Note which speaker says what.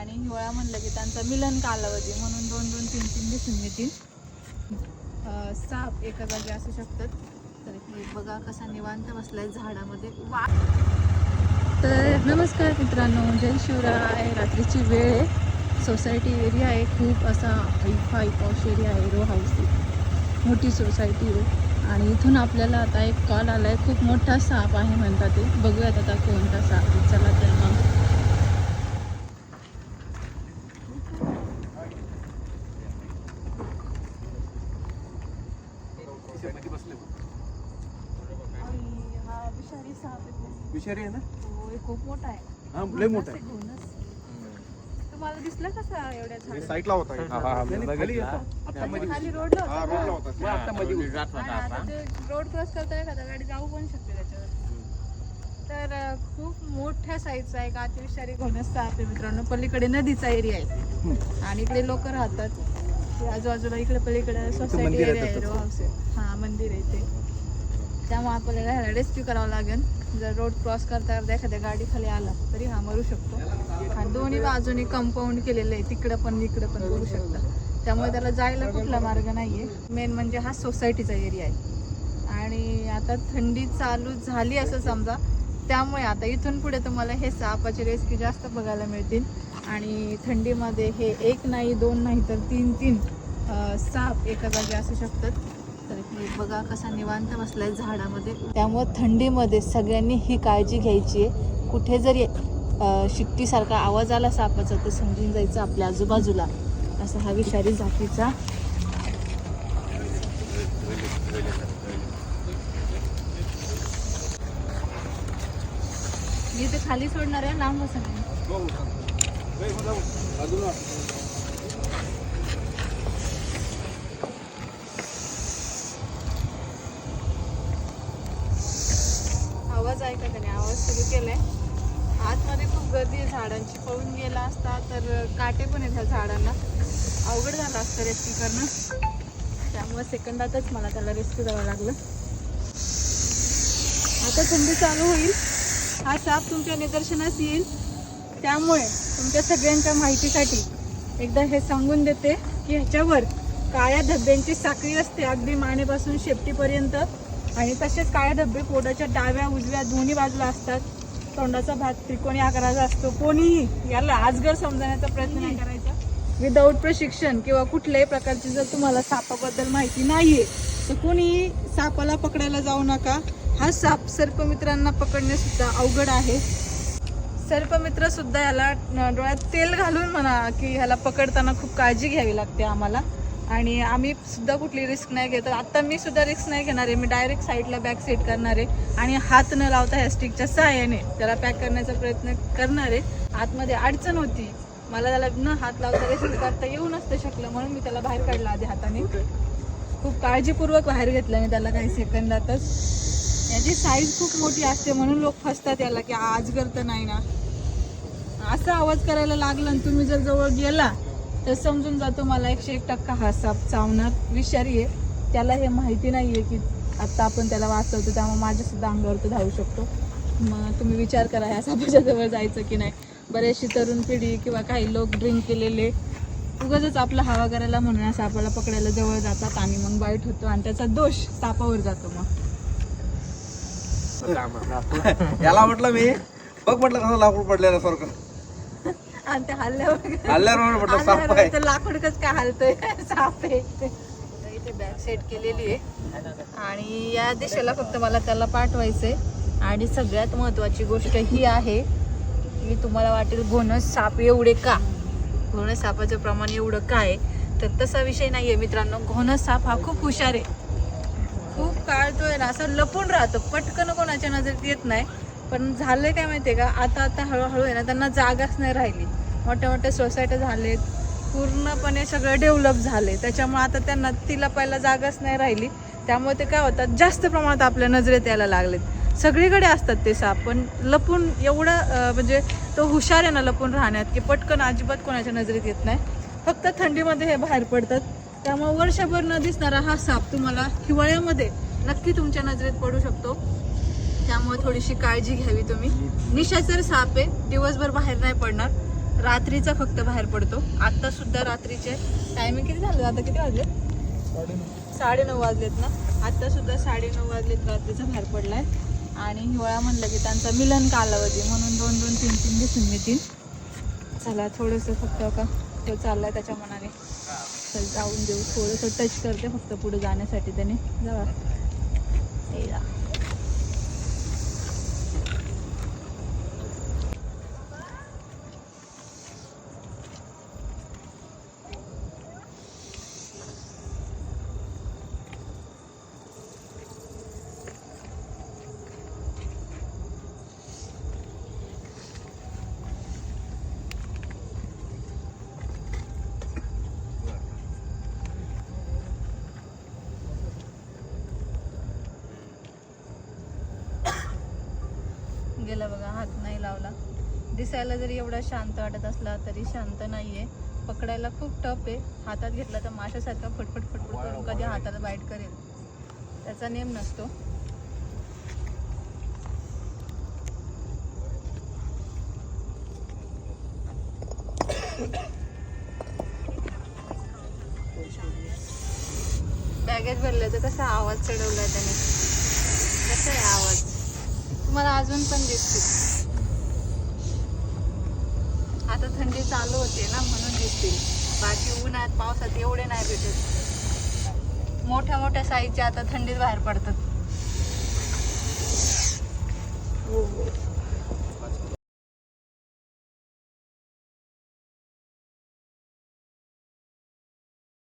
Speaker 1: आणि हिवाळा म्हणलं की त्यांचा मिलन कालावधी म्हणून दोन दोन तीन तीन दिसून येतील. साप एका जागी असू शकतात. तर बघा कसा निवांत बसलाय झाडामध्ये. वा! तर नमस्कार मित्रांनो जय शिवराय. रात्रीची वेळ आहे. सोसायटी एरिया आहे. खूप असा हायफाय पॉश एरिया आहे. रो हाऊस मोठी सोसायटी आहे. आणि इथून आपल्याला आता एक कॉल आला आहे खूप मोठा साप आहे म्हणतात ते. बघूयात आता कोणता साप चला तर मग हा विषारी आहे
Speaker 2: विषारी आहे ना?
Speaker 1: होय, खूप मोठा आहे.
Speaker 2: हा लय मोठा आहे.
Speaker 1: घोणस. तुम्हाला दिसलं कसा एवढ्या झाडात?
Speaker 3: साईडला होता
Speaker 2: हा, हा, हा,
Speaker 3: नाही, नाही, खाली येतो.
Speaker 1: आपण खाली रोडला
Speaker 3: हा
Speaker 1: होता
Speaker 3: रोडला
Speaker 1: का?
Speaker 3: होता
Speaker 2: मग आता मध्ये
Speaker 1: आणि आता ते रोड क्रॉस करता एखादा गाडी जाऊ पण शकते त्याच्यावर. तर अं, खूप मोठ्या साईजचा एक अतिविषारी घोणस साप आहे मित्रांनो. पलीकडे नदीचा एरिया आहे. आणि इकडे लोक राहतात. ते आजूबाजूला इकडे पलीकडे सोसायटी
Speaker 2: मंदिर आहे
Speaker 1: एरिया आहे. रो हाऊस आहे. हा मंदिर आहे ते. त्यामुळे आपल्याला ह्याला रेस्क्यू करावं लागेल. जर रोड क्रॉस करता करता एखाद्या गाडी खाली आला तरी हा मरू शकतो. आणि दोन्ही बाजूनी कंपाऊंड केलेलं आहे. तिकडं पण इकडं पण करू शकतं. त्यामुळे त्याला जायला कुठला मार्ग नाही आहे मेन म्हणजे हा सोसायटीचा एरिया आहे. आणि आता थंडी चालू झाली असं समजा. त्यामुळे आता इथून पुढे तुम्हाला हे सापाचे रेस्क्यू जास्त बघायला मिळतील. आणि थंडीमध्ये हे एक नाही दोन नाही तर तीन तीन साप एका जागी असू शकतात. तर बघा कसा निवांत बसलाय झाडामध्ये. त्यामुळे थंडीमध्ये सगळ्यांनी ही काळजी घ्यायची आहे. कुठे जरी शिट्टीसारखा आवाज आला सापाचा तर समजून जायचं आपल्या आजूबाजूला. असा हा विषारी जातीचा मी ते खाली सोडणार आहे. लांब बसा नाही.
Speaker 3: हो, हो, चालेल. ए, हो, जाऊ. बाजूला.
Speaker 1: आवाज ऐका त्याने आवाज सुरू केलाय. आतमध्ये खूप गर्दी आहे झाडांची. पळून गेला असता तर काटे पण आहेत ह्या झाडांना. अवघड झालं असतं रेस्क्यू करणं. त्यामुळे सेकंदातच मला त्याला रेस्क्यू करावं लागलं. आता थंडी चालू होईल. हा साप तुमच्या निदर्शनास येईल. त्यामुळे तुमच्या सगळ्यांच्या माहितीसाठी एकदा हे सांगून देते की ह्याच्यावर काळ्या धब्ब्यांची साखळी असते अगदी मानेपासून शेपटीपर्यंत. आणि तसेच काळे धब्बे पोटाच्या डाव्या उजव्या दोन्ही बाजूला असतात. तोंडाचा भाग त्रिकोणी आकाराचा असतो. कोणीही याला आजगर समजण्याचा प्रयत्न नाही करायचा. विदाऊट प्रशिक्षण किंवा कुठल्याही प्रकारची जर तुम्हाला सापाबद्दल माहिती नाहीये तर कोणीही सापाला पकडायला जाऊ नका. हा साप सर्पमित्रांना पकडणे सुद्धा अवघड आहे. सर्पमित्र सुद्धा याला डोळ्यात तेल घालून म्हणा की ह्याला पकडताना खूप काळजी घ्यावी लागते आम्हाला. आणि आम्ही सुद्धा कुठली रिस्क नाही घेत. आता मी सुद्धा रिस्क नाही घेणार आहे. मी डायरेक्ट साईडला बॅक सेट करणार आहे. आणि हात न लावता ह्या स्टिकच्या सहाय्याने त्याला पॅक करण्याचा प्रयत्न करणार आहे. आतमध्ये अडचण होती. मला त्याला न हात लावता रेस्क्यू करता येऊ नसतं शकलं म्हणून मी त्याला बाहेर काढला आधी हाताने. खूप काळजीपूर्वक बाहेर घेतलं मी त्याला काही सेकंदातच याची साईज खूप मोठी असते म्हणून लोक फसतात याला की आज करत नाही ना. असा आवाज करायला लागला आणि तुम्ही जर जवळ गेला तर समजून जातो मला एकशे एक टक्का हा साप चावणार. विषारी आहे. त्याला हे माहिती नाही आहे की आत्ता आपण त्याला वाचवतो त्यामुळे माझ्यासुद्धा अंगावर तो धावू शकतो. मग तुम्ही विचार करा ह्या सापाच्या जवळ जायचं की नाही. बरेचशी तरुण पिढी किंवा काही लोक ड्रिंक केलेले उगाच आपला हवा करायला म्हणून या सापाला पकडायला जवळ जातात आणि मग बाईट होतो आणि त्याचा दोष सापावर जातो मग.
Speaker 2: याला म्हटलं मी. बघ म्हटलं कसं लाकूड पडलेलं सारखं.
Speaker 1: आणि ते हल्ल्यावर
Speaker 2: हल्ल्यावर म्हटलं साप
Speaker 1: हल्ल्यावर
Speaker 2: आहे.
Speaker 1: ते लाकूड कसं काय हलतोय? साप आहे. तर इथे बॅग सेट केलेली आहे. आणि या दिशेला फक्त मला त्याला पाठवायचंय. आणि सगळ्यात महत्वाची गोष्ट ही आहे की तुम्हाला वाटेल घोणस साप एवढे का? घोणस सापाचं प्रमाण एवढं काय तर तसा विषय नाहीये मित्रांनो. घोणस साप हा खूप हुशार आहे. खूप काळ तो आहे ना असं लपून राहतो. पटकन कोणाच्या नजरेत येत नाही. पण झालंय काय माहितीये का? आता आता हळूहळू आहे ना त्यांना जागाच नाही राहिली. मोठ्या मोठ्या सोसायट्या झालेत. पूर्णपणे सगळं डेव्हलप झाले त्याच्यामुळे आता त्यांना तिला पहिला जागाच नाही राहिली. त्यामुळे ते काय होतात? जास्त प्रमाणात आपल्या नजरेत यायला लागलेत. सगळीकडे असतात ते साप पण लपून एवढं म्हणजे तो हुशार आहे ना लपून राहण्यात की पटकन अजिबात कोणाच्या नजरेत येत नाही. फक्त थंडीमध्ये हे बाहेर पडतात. त्यामुळे वर्षभर न दिसणारा हा साप तुम्हाला हिवाळ्यामध्ये नक्की तुमच्या नजरेत पडू शकतो. त्यामुळे थोडीशी काळजी घ्यावी तुम्ही. निशाचर साप आहे दिवसभर बाहेर नाही पडणार. रात्रीचा फक्त बाहेर पडतो. आता सुद्धा रात्रीचे टायमिंग किती झालं? आता किती वाजले? साडे नऊ वाजलेत ना? आता सुद्धा साडेनऊ वाजलेत रात्रीचा बाहेर पडलाय. आणि हिवाळा म्हणलं की त्यांचा मिलन कालावधी म्हणून दोन दोन तीन तीन दिसून येतील. चला थोडंसं फक्त का तो चाललाय त्याच्या मनाने. चल जाऊन देऊ. थोडंसं टच करते फक्त पुढे जाण्यासाठी त्याने. जावा हे जा. गेला बघा हात नाही लावला. दिसायला जरी एवढा शांत वाटत असला तरी शांत नाहीये. पकडायला खूप टफ आहे. हातात घेतला तर माशासारखा फटफट फटफट करून कधी हाताला बाईट करेल. त्याचा नेम नसतो. बॅगेत भरलं तर कसा आवाज चढवलाय त्याने. कसा आहे आवाज? तुम्हाला अजून पण दिसतील. आता थंडी चालू होते ना म्हणून दिसतील. बाकी उन्हात पावसात एवढे नाही भेटत. मोठ्या मोठ्या साईजच्या आता थंडीत बाहेर पडतात. हो हो.